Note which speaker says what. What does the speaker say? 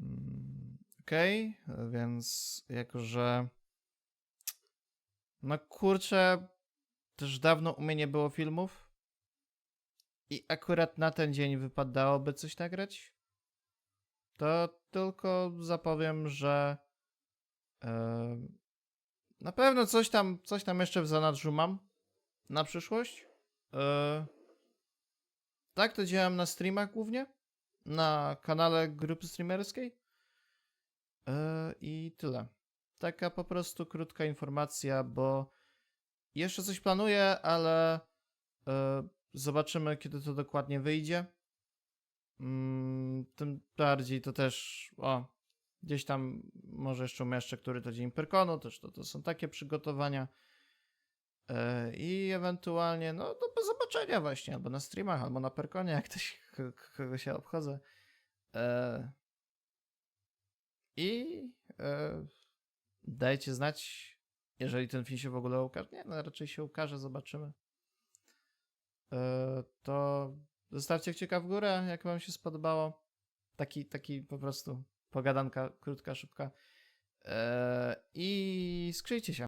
Speaker 1: Mm, Okej, więc jako, że no kurczę, też dawno u mnie nie było filmów i akurat na ten dzień wypadałoby coś nagrać, to tylko zapowiem, że e, na pewno coś tam, coś tam jeszcze w zanadrzu mam na przyszłość. E, tak, to działam na streamach głównie, na kanale grupy streamerskiej. E, I tyle. Taka po prostu krótka informacja, bo jeszcze coś planuję, ale e, zobaczymy, kiedy to dokładnie wyjdzie. Mm, tym bardziej to też, o, gdzieś tam może jeszcze umieszczę, który to dzień Perkonu, też to, to są takie przygotowania. E, I ewentualnie, no do zobaczenia właśnie, albo na streamach, albo na Perkonie, jak ktoś, kogo się obchodzę. E, I e, dajcie znać, jeżeli ten film się w ogóle ukaże. Nie, no raczej się ukaże, zobaczymy. To zostawcie kciuka w górę, jak wam się spodobało. Taki, taki po prostu pogadanka krótka, szybka. I skrzyjcie się.